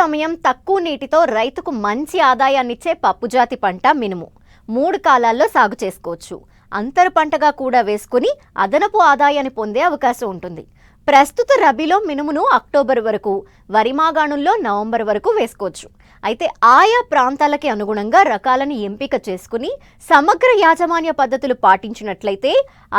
సమయం తక్కువ నీటితో రైతుకు మంచి ఆదాయాన్నిచ్చే పప్పుజాతి పంట మినుము. మూడు కాలాల్లో సాగు చేసుకోవచ్చు. అంతర పంటగా కూడా వేసుకుని అదనపు ఆదాయాన్ని పొందే అవకాశం ఉంటుంది. ప్రస్తుత రబీలో మినుమును అక్టోబర్ వరకు వరి మాగాణుల్లో నవంబర్ వరకు వేసుకోవచ్చు. అయితే ఆయా ప్రాంతాలకి అనుగుణంగా రకాలను ఎంపిక చేసుకుని సమగ్ర యాజమాన్య పద్ధతులు పాటించినట్లయితే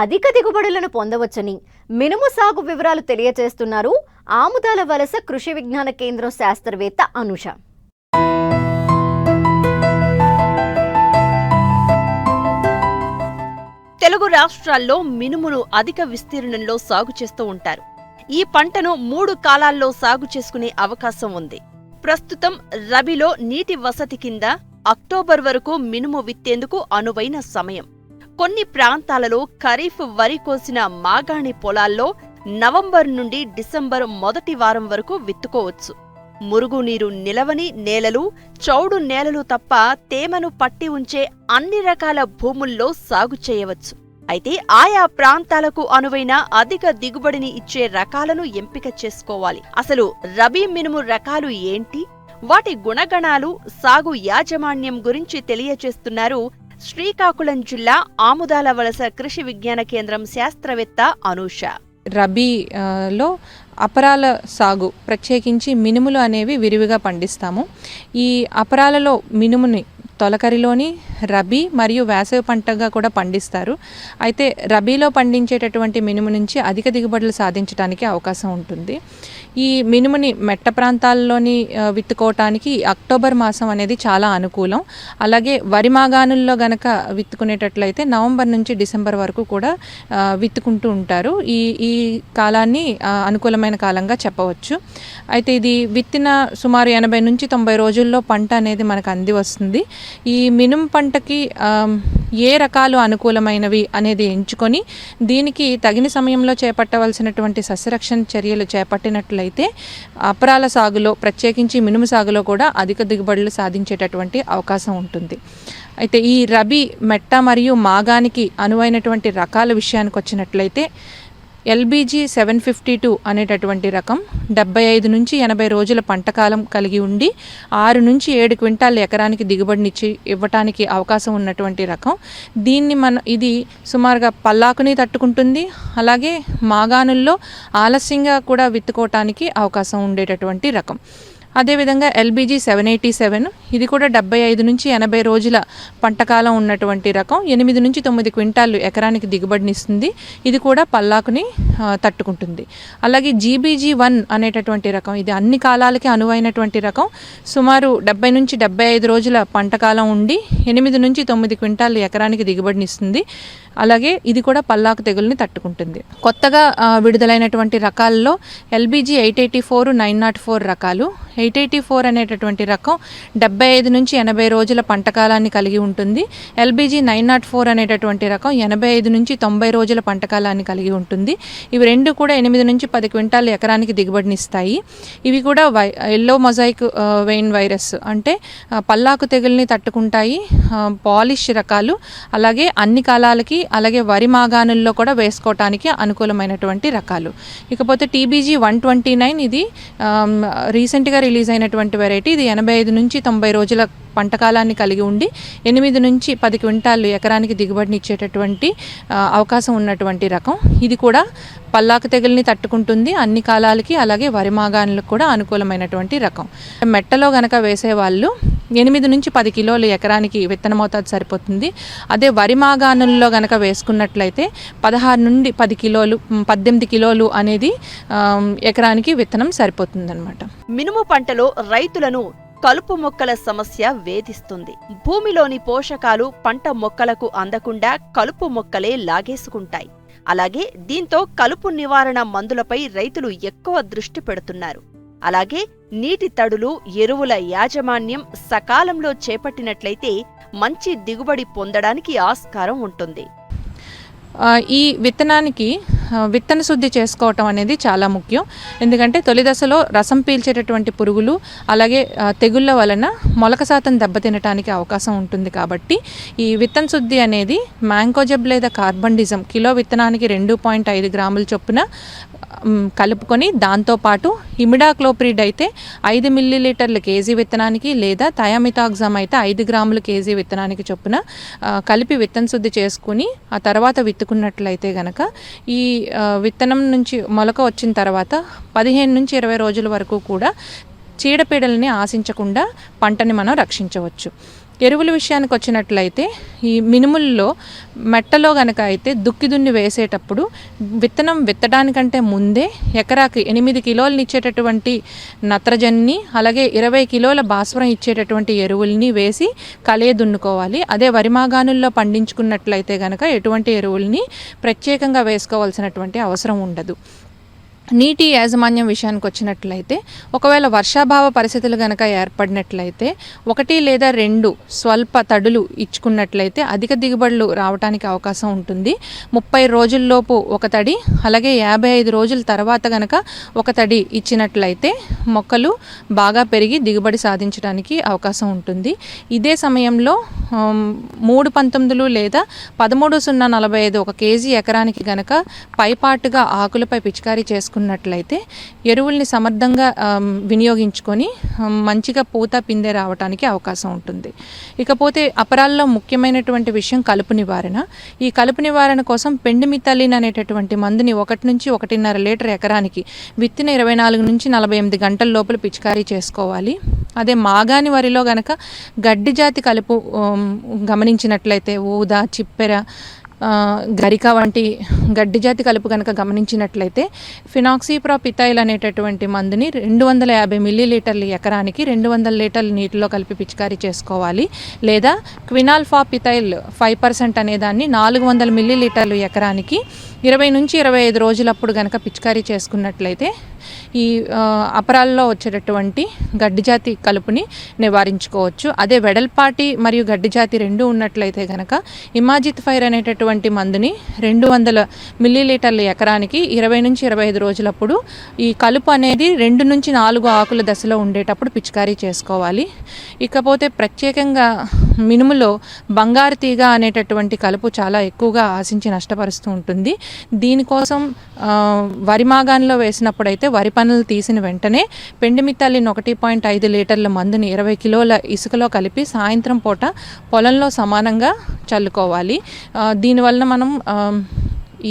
అధిక దిగుబడులను పొందవచ్చని మినుము సాగు వివరాలు తెలియజేస్తున్నారు ఆముదాల వలస కృషి విజ్ఞాన కేంద్రం శాస్త్రవేత్త అనుష. తెలుగు రాష్ట్రాల్లో మినుమును అధిక విస్తీర్ణంలో సాగు చేస్తూ ఉంటారు. ఈ పంటను మూడు కాలాల్లో సాగు చేసుకునే అవకాశం ఉంది. ప్రస్తుతం రబీలో నీటి వసతి కింద అక్టోబర్ వరకు మినుము విత్తేందుకు అనువైన సమయం. కొన్ని ప్రాంతాలలో ఖరీఫ్ వరి కోసిన మాగాణి పొలాల్లో నవంబర్ నుండి డిసెంబర్ మొదటి వారం వరకు విత్తుకోవచ్చు. మురుగునీరు నిలవని నేలలు చౌడు నేలలు తప్ప తేమను పట్టి ఉంచే అన్ని రకాల భూముల్లో సాగు చేయవచ్చు. అయితే ఆయా ప్రాంతాలకు అనువైన అధిక దిగుబడిని ఇచ్చే రకాలను ఎంపిక చేసుకోవాలి. అసలు రబీ మినుము రకాలు ఏంటి? వాటి గుణగణాలు సాగు యాజమాన్యం గురించి తెలియచేస్తున్నారు శ్రీకాకుళం జిల్లా ఆముదాల వలస కృషి విజ్ఞాన కేంద్రం శాస్త్రవేత్త అనూష. రబీ లో అపరాల సాగు ప్రత్యేకించి మినుములు అనేవి విరివిగా పండిస్తాము. ఈ అపరాలలో మినుముని తొలకరిలోని రబీ మరియు వేసవి పంటగా కూడా పండిస్తారు. అయితే రబీలో పండించేటటువంటి మినుము నుంచి అధిక దిగుబడులు సాధించడానికి అవకాశం ఉంటుంది. ఈ మినుముని మెట్ట ప్రాంతాల్లోని విత్తుకోవటానికి అక్టోబర్ మాసం అనేది చాలా అనుకూలం. అలాగే వరి మాగాణుల్లో గనక విత్తుకునేటట్లయితే నవంబర్ నుంచి డిసెంబర్ వరకు కూడా విత్తుకుంటూ ఉంటారు. ఈ ఈ కాలాన్ని అనుకూలమైన కాలంగా చెప్పవచ్చు. అయితే ఇది విత్తిన సుమారు ఎనభై నుంచి తొంభై రోజుల్లో పంట అనేది మనకు అంది వస్తుంది. ఈ మినుము పంటకి ఏ రకాలు అనుకూలమైనవి అనేది ఎంచుకొని దీనికి తగిన సమయంలో చేపట్టవలసినటువంటి సస్యరక్షణ చర్యలు చేపట్టినట్లయితే అపరాల సాగులో ప్రత్యేకించి మినుము సాగులో కూడా అధిక దిగుబడులు సాధించేటటువంటి అవకాశం ఉంటుంది. అయితే ఈ రబీ మెట్ట మరియు మాగానికి అనువైనటువంటి రకాల విషయానికి వచ్చినట్లయితే ఎల్బీజీ సెవెన్ ఫిఫ్టీ టూ అనేటటువంటి రకం డెబ్బై ఐదు నుంచి ఎనభై రోజుల పంటకాలం కలిగి ఉండి ఆరు నుంచి ఏడు క్వింటాల్ ఎకరానికి దిగుబడినిచ్చి ఇవ్వటానికి అవకాశం ఉన్నటువంటి రకం. దీన్ని మన ఇది సుమారుగా పల్లాకుని తట్టుకుంటుంది. అలాగే మాగాణుల్లో ఆలస్యంగా కూడా విత్తుకోవటానికి అవకాశం ఉండేటటువంటి రకం. అదేవిధంగా ఎల్బీజీ సెవెన్ ఎయిటీ సెవెన్ ఇది కూడా డెబ్బై ఐదు నుంచి ఎనభై రోజుల పంటకాలం ఉన్నటువంటి రకం. ఎనిమిది నుంచి తొమ్మిది క్వింటాలు ఎకరానికి దిగుబడినిస్తుంది ఇది కూడా పల్లాకుని తట్టుకుంటుంది. అలాగే జీబీజీ వన్ అనేటటువంటి రకం ఇది అన్ని కాలాలకి అనువైనటువంటి రకం. సుమారు డెబ్బై నుంచి డెబ్బై ఐదు రోజుల పంటకాలం ఉండి ఎనిమిది నుంచి తొమ్మిది క్వింటాళ్ళు ఎకరానికి దిగుబడినిస్తుంది అలాగే ఇది కూడా పల్లాకు తెగుల్ని తట్టుకుంటుంది. కొత్తగా విడుదలైనటువంటి రకాల్లో LBG eight eighty four nine naught four రకాలు ఎయిట్ ఎయిటీ ఫోర్ అనేటటువంటి రకం డెబ్బై ఐదు నుంచి ఎనభై రోజుల పంటకాలాన్ని కలిగి ఉంటుంది. ఎల్బీజీ నైన్ నాట్ ఫోర్ అనేటటువంటి రకం ఎనభై ఐదు నుంచి తొంభై రోజుల పంటకాలాన్ని కలిగి ఉంటుంది. ఇవి రెండు కూడా ఎనిమిది నుంచి పది క్వింటాలు ఎకరానికి దిగుబడినిస్తాయి ఇవి కూడా Y yellow mosaic vein virus అంటే పల్లాకు తెగుల్ని తట్టుకుంటాయి. పాలిష్ రకాలు అలాగే అన్ని కాలాలకి అలాగే వరి మాగాణుల్లో కూడా వేసుకోవటానికి అనుకూలమైనటువంటి రకాలు. ఇకపోతే టీబీజీ వన్ ట్వంటీ నైన్ ఇది రీసెంట్గా రిలీజ్ అయినటువంటి వెరైటీ. ఇది ఎనభై ఐదు నుంచి తొంభై రోజుల పంటకాలాన్ని కలిగి ఉండి ఎనిమిది నుంచి పది క్వింటాలు ఎకరానికి దిగుబడిని ఇచ్చేటటువంటి అవకాశం ఉన్నటువంటి రకం. ఇది కూడా పల్లాకు తెగుల్ని తట్టుకుంటుంది. అన్ని కాలాలకి అలాగే వరి మాగాణులకు కూడా అనుకూలమైనటువంటి రకం. మెట్టలో గనక వేసేవాళ్ళు ఎనిమిది నుంచి పది కిలోలు ఎకరానికి విత్తన మోతాదు సరిపోతుంది. అదే వరి మాగాణుల్లో గనక వేసుకున్నట్లయితే పదహారు నుండి పది కిలోలు పద్దెనిమిది కిలోలు అనేది ఎకరానికి విత్తనం సరిపోతుందన్నమాట. మినుము పంటలో రైతులను కలుపు మొక్కల సమస్య వేధిస్తుంది. భూమిలోని పోషకాలు పంట మొక్కలకు అందకుండా కలుపు మొక్కలే లాగేసుకుంటాయి. అలాగే దీంతో కలుపు నివారణ మందులపై రైతులు ఎక్కువ దృష్టి పెడుతున్నారు. అలాగే నీటి తడులు ఎరువుల యాజమాన్యం సకాలంలో చేపట్టినట్లయితే మంచి దిగుబడి పొందడానికి ఆస్కారం ఉంటుంది. ఈ విత్తనానికి విత్తన శుద్ధి చేసుకోవటం అనేది చాలా ముఖ్యం. ఎందుకంటే తొలి దశలో రసం పీల్చేటటువంటి పురుగులు అలాగే తెగుళ్ళ వలన మొలక శాతం దెబ్బతినటానికి అవకాశం ఉంటుంది కాబట్టి ఈ విత్తన శుద్ధి అనేది మ్యాంకోజెబ్ లేదా కార్బండిజం కిలో విత్తనానికి రెండు పాయింట్ ఐదు గ్రాముల చొప్పున కలుపుకొని దాంతోపాటు హిమిడాక్లోప్రిడ్ అయితే ఐదు మిల్లీ లీటర్ల కేజీ విత్తనానికి లేదా థయామితాగ్జామ్ అయితే ఐదు గ్రాములు కేజీ విత్తనానికి చొప్పున కలిపి విత్తన శుద్ధి చేసుకుని ఆ తర్వాత విత్తుకున్నట్లయితే గనక ఈ విత్తనం నుంచి మొలక వచ్చిన తర్వాత పదిహేను నుంచి ఇరవై రోజుల వరకు కూడా చీడపీడల్ని ఆశించకుండా పంటని మనం రక్షించవచ్చు. ఎరువుల విషయానికి వచ్చినట్లయితే ఈ మినుముల్లో మెట్టలో గనక అయితే దుక్కి దున్ని వేసేటప్పుడు విత్తనం విత్తడానికంటే ముందే ఎకరాకి ఎనిమిది కిలోలు ఇచ్చేటటువంటి నత్రజన్ని అలాగే ఇరవై కిలోల భాస్వరం ఇచ్చేటటువంటి ఎరువుల్ని వేసి కలియ దున్నుకోవాలి. అదే వరిమాగానుల్లో పండించుకున్నట్లయితే గనక ఎటువంటి ఎరువుల్ని ప్రత్యేకంగా వేసుకోవాల్సినటువంటి అవసరం ఉండదు. నీటి యాజమాన్యం విషయానికి వచ్చినట్లయితే ఒకవేళ వర్షాభావ పరిస్థితులు కనుక ఏర్పడినట్లయితే ఒకటి లేదా రెండు స్వల్ప తడులు ఇచ్చుకున్నట్లయితే అధిక దిగుబడులు రావడానికి అవకాశం ఉంటుంది. ముప్పై రోజుల్లోపు ఒక తడి అలాగే యాభై ఐదు రోజుల తర్వాత కనుక ఒక తడి ఇచ్చినట్లయితే మొక్కలు బాగా పెరిగి దిగుబడి సాధించడానికి అవకాశం ఉంటుంది. ఇదే సమయంలో మూడు పంతొమ్మిదిలు లేదా పదమూడు సున్నా నలభై ఐదు ఒక కేజీ ఎకరానికి గనక పైపాటుగా ఆకులపై పిచికారీ చేసుకున్నట్లయితే ఎరువుల్ని సమర్థంగా వినియోగించుకొని మంచిగా పూత పిందె రావడానికి అవకాశం ఉంటుంది. ఇకపోతే అపరాల్లో ముఖ్యమైనటువంటి విషయం కలుపు నివారణ. ఈ కలుపు నివారణ కోసం పెండిమితలిన్ అనేటటువంటి మందుని ఒకటి నుంచి ఒకటిన్నర లీటర్ ఎకరానికి విత్తిన ఇరవై నాలుగు నుంచి నలభై ఎనిమిది గంటల లోపల పిచికారీ చేసుకోవాలి. అదే మాగాని వరిలో గనక గడ్డి జాతి కలుపు గమనించినట్లయితే ఊదా చిప్పెర గరిక వంటి గడ్డి జాతి కలుపు కనుక గమనించినట్లయితే ఫినాక్సీప్రాపిథైల్ అనేటటువంటి మందుని రెండు వందల యాభై మిల్లీలీటర్ల ఎకరానికి రెండు వందల లీటర్ల నీటిలో కలిపి పిచికారీ చేసుకోవాలి. లేదా క్వినాల్ఫాపిథైల్ ఫైవ్ పర్సెంట్ అనేదాన్ని నాలుగు వందల మిల్లీ లీటర్లు ఎకరానికి ఇరవై నుంచి ఇరవై ఐదు రోజులప్పుడు కనుక పిచికారీ చేసుకున్నట్లయితే ఈ అపరాల్లో వచ్చేటటువంటి గడ్డి జాతి కలుపుని నివారించుకోవచ్చు. అదే వెడల్పాటి మరియు గడ్డి జాతి రెండు ఉన్నట్లయితే కనుక ఇమాజిత్ ఫైర్ అనేటటువంటి మందుని రెండు వందల మిల్లీలీటర్ల ఎకరానికి ఇరవై నుంచి ఇరవై ఐదు రోజులప్పుడు ఈ కలుపు అనేది రెండు నుంచి నాలుగు ఆకుల దశలో ఉండేటప్పుడు పిచికారీ చేసుకోవాలి. ఇకపోతే ప్రత్యేకంగా మినుములో బంగారు తీగ అనేటటువంటి కలుపు చాలా ఎక్కువగా ఆశించి నష్టపరుస్తూ ఉంటుంది. దీనికోసం వరి మాగాన్లో వేసినప్పుడైతే వరి పనులు తీసిన వెంటనే పెండిమిత్తాలిన్ ఒకటి పాయింట్ ఐదు లీటర్ల మందుని ఇరవై కిలోల ఇసుకలో కలిపి సాయంత్రం పూట పొలంలో సమానంగా చల్లుకోవాలి. దీనివల్ల మనం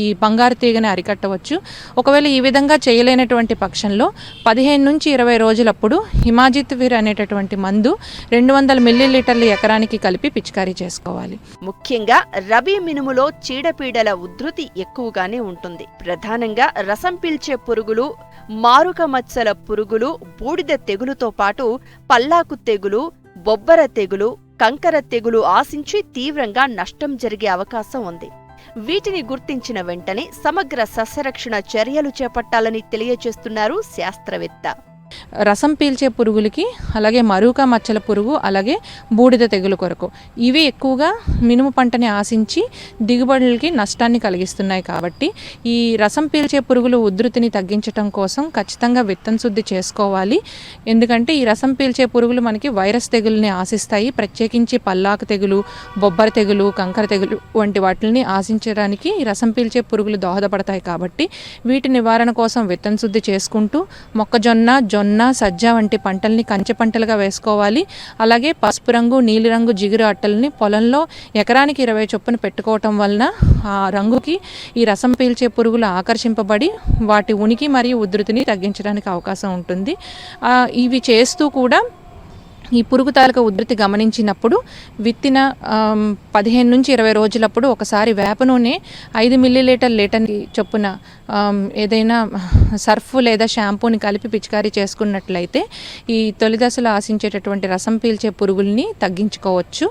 ఈ బంగారు తీగని అరికట్టవచ్చు. ఒకవేళ ఈ విధంగా చేయలేనటువంటి పక్షంలో పదిహేను నుంచి ఇరవై రోజులప్పుడు హిమాజిత్ వీర్ అనేటటువంటి మందు రెండు వందల మిల్లీలీటర్ల ఎకరానికి కలిపి పిచికారీ చేసుకోవాలి. ముఖ్యంగా రబీ మినుములో చీడపీడల ఉధృతి ఎక్కువగానే ఉంటుంది. ప్రధానంగా రసం పీల్చే పురుగులు మారుక మచ్చల పురుగులు బూడిద తెగులుతో పాటు పల్లాకు తెగులు బొబ్బర తెగులు కంకర తెగులు ఆశించి తీవ్రంగా నష్టం జరిగే అవకాశం ఉంది. వీటిని గుర్తించిన వెంటనే సమగ్ర సస్యరక్షణ చర్యలు చేపట్టాలని తెలియజేస్తున్నారు శాస్త్రవేత్త. రసం పీల్చే పురుగులకి అలాగే మరూక మచ్చల పురుగు అలాగే బూడిద తెగులు కొరకు. ఇవి ఎక్కువగా మినుము పంటని ఆశించి దిగుబడులకి నష్టాన్ని కలిగిస్తున్నాయి కాబట్టి ఈ రసం పీల్చే పురుగులు ఉధృతిని తగ్గించడం కోసం ఖచ్చితంగా విత్తన శుద్ధి చేసుకోవాలి. ఎందుకంటే ఈ రసం పీల్చే పురుగులు మనకి వైరస్ తెగుల్ని ఆశిస్తాయి. ప్రత్యేకించి పల్లాకు తెగులు బొబ్బర తెగులు కంకర తెగులు వంటి వాటిని ఆశించడానికి ఈ రసం పీల్చే పురుగులు దోహదపడతాయి కాబట్టి వీటి నివారణ కోసం విత్తన శుద్ధి చేసుకుంటూ మొక్కజొన్న జొన్న సజ్జ వంటి పంటల్ని కంచె పంటలుగా వేసుకోవాలి. అలాగే పసుపు రంగు నీలిరంగు జిగురు అట్టల్ని పొలంలో ఎకరానికి ఇరవై చొప్పున పెట్టుకోవటం వలన ఆ రంగుకి ఈ రసం పీల్చే పురుగులు ఆకర్షింపబడి వాటి ఉనికి మరియు ఉధృతిని తగ్గించడానికి అవకాశం ఉంటుంది. ఇవి చేస్తూ కూడా ఈ పురుగు తాలూకా ఉధృతి గమనించినప్పుడు విత్తిన పదిహేను నుంచి ఇరవై రోజులప్పుడు ఒకసారి వేప నూనె ఐదు మిల్లీలీటర్ లీటర్ చొప్పున ఏదైనా సర్ఫ్ లేదా షాంపూని కలిపి పిచికారీ చేసుకున్నట్లయితే ఈ తొలి దశలో ఆశించేటటువంటి రసం పీల్చే పురుగుల్ని తగ్గించుకోవచ్చు.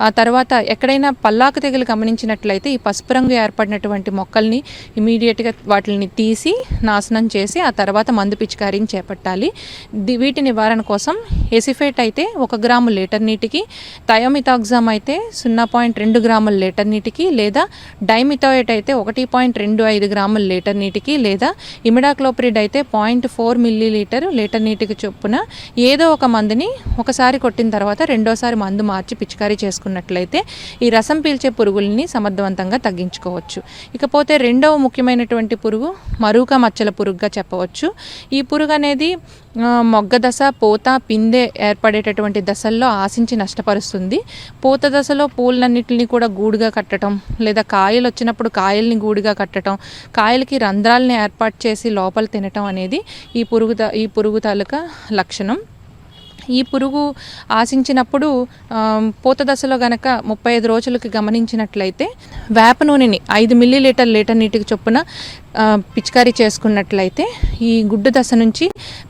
ఆ తర్వాత ఎక్కడైనా పల్లాకు తెగులు గమనించినట్లయితే ఈ పసుపు రంగు ఏర్పడినటువంటి మొక్కల్ని ఇమీడియట్గా వాటిని తీసి నాశనం చేసి ఆ తర్వాత మందు పిచికారీని చేపట్టాలి. వీటి నివారణ కోసం ఎసిఫేట్ అయితే ఒక గ్రాము లీటర్ నీటికి థయోమితాగ్జామ్ అయితే సున్నా పాయింట్ రెండు గ్రాముల లీటర్ నీటికి లేదా డైమిథోయేట్ అయితే ఒకటి పాయింట్ రెండు ఐదు గ్రాముల లీటర్ నీటికి లేదా ఇమిడాక్లోప్రిడ్ అయితే point four millilitre litre నీటికి చొప్పున ఏదో ఒక మందుని ఒకసారి కొట్టిన తర్వాత రెండోసారి మందు మార్చి పిచికారీ చేసుకున్నట్లయితే ఈ రసం పీల్చే పురుగుల్ని సమర్థవంతంగా తగ్గించుకోవచ్చు. ఇకపోతే రెండవ ముఖ్యమైనటువంటి పురుగు మరూక మచ్చల పురుగుగా చెప్పవచ్చు. ఈ పురుగు అనేది మొగ్గ దశ పూత పిందె ఏర్పడేటటువంటి దశల్లో ఆశించి నష్టపరుస్తుంది. పూత దశలో పూలన్నిటిని కూడా గూడుగా కట్టడం లేదా కాయలు వచ్చినప్పుడు కాయల్ని గూడుగా కట్టడం కాయలకి రంధ్రాలని ఏర్పాటు చేసి లోపల తినటం అనేది ఈ పురుగు త- ఈ పురుగు తాలూకా లక్షణం. ఈ పురుగు ఆశించినప్పుడు పూత దశలో గనక ముప్పై ఐదు రోజులకి గమనించినట్లయితే వేప నూనెని ఐదు మిల్లీ లీటర్ లీటర్ నీటికి చొప్పున పిచికారీ చేసుకున్నట్లయితే ఈ గుడ్డు దశ నుంచి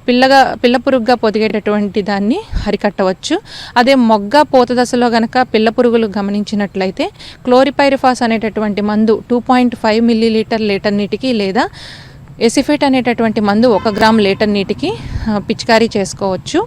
పిల్లగా పిల్ల పురుగుగా పొదిగేటటువంటి దాన్ని అరికట్టవచ్చు. అదే మొగ్గ పూత దశలో గనక పిల్ల పురుగులు గమనించినట్లయితే క్లోరిపైరిఫాస్ అనేటటువంటి మందు two point five millilitre litre నీటికి లేదా ఎసిఫేట్ అనేటటువంటి మందు ఒక గ్రామ్ లీటర్ నీటికి పిచికారీ చేసుకోవచ్చు.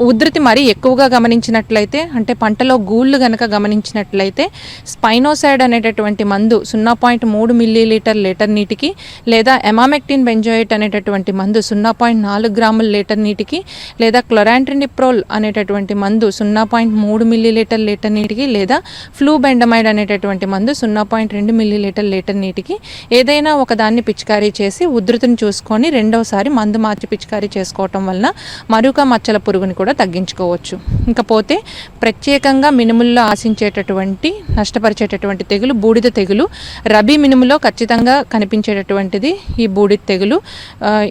ఉధృతి మరీ ఎక్కువగా గమనించినట్లయితే అంటే పంటలో గూళ్ళు గనక గమనించినట్లయితే స్పైనోసైడ్ అనేటటువంటి మందు సున్నా పాయింట్ మూడు మిల్లీ లీటర్ లీటర్ నీటికి లేదా ఎమామెక్టిన్ బెంజోయిట్ అనేటటువంటి మందు సున్నా పాయింట్ నాలుగు గ్రాముల లీటర్ నీటికి లేదా క్లొరాంట్రినిప్రోల్ అనేటటువంటి మందు సున్నా పాయింట్ మూడు మిల్లీ లీటర్ లీటర్ నీటికి లేదా ఫ్లూ బెండమైడ్ అనేటటువంటి మందు సున్నా పాయింట్ రెండు మిల్లీ లీటర్ లీటర్ నీటికి ఏదైనా ఒక దాన్ని పిచికారీ చేసి ఉధృతిని చూసుకొని రెండవసారి మందు మార్చి పిచికారీ చేసుకోవటం వలన మరొక మచ్చల పురుగుని కూడా తగ్గించుకోవచ్చు. ఇంకపోతే ప్రత్యేకంగా మినుముల్లో ఆశించేటటువంటి నష్టపరిచేటటువంటి తెగులు బూడిద తెగులు రబీ మినుములో ఖచ్చితంగా కనిపించేటటువంటిది ఈ బూడిద తెగులు.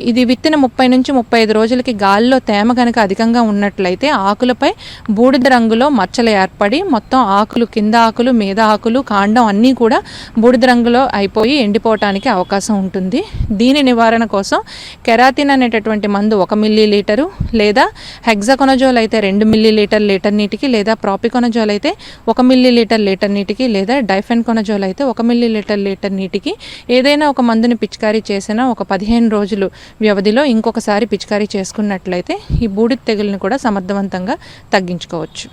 ఇది విత్తిన ముప్పై నుంచి ముప్పై ఐదు రోజులకి గాలిలో తేమ కనుక అధికంగా ఉన్నట్లయితే ఆకులపై బూడిద రంగులో మచ్చలు ఏర్పడి మొత్తం ఆకులు కింద ఆకులు మీద ఆకులు కాండం అన్నీ కూడా బూడిద రంగులో అయిపోయి ఎండిపోవటానికి అవకాశం ఉంటుంది. దీని నివారణ కోసం కెరాటిన్ అనేటటువంటి మందు ఒక మిల్లీ లీటరు లేదా హెగ్జాకొనజోల్ అయితే రెండు మిల్లీ లీటర్ లీటర్ నీటికి లేదా ప్రాపికొనజోల్ అయితే ఒక మిల్లీ లీటర్ లీటర్ నీటికి లేదా డైఫెన్ కొనజోల్ అయితే ఒక మిల్లీ లీటర్ లీటర్ నీటికి ఏదైనా ఒక మందుని పిచికారీ చేసిన ఒక పదిహేను రోజులు వ్యవధిలో ఇంకొకసారి పిచికారీ చేసుకున్నట్లయితే ఈ బూడిద తెగుల్ని కూడా సమర్థవంతంగా తగ్గించుకోవచ్చు.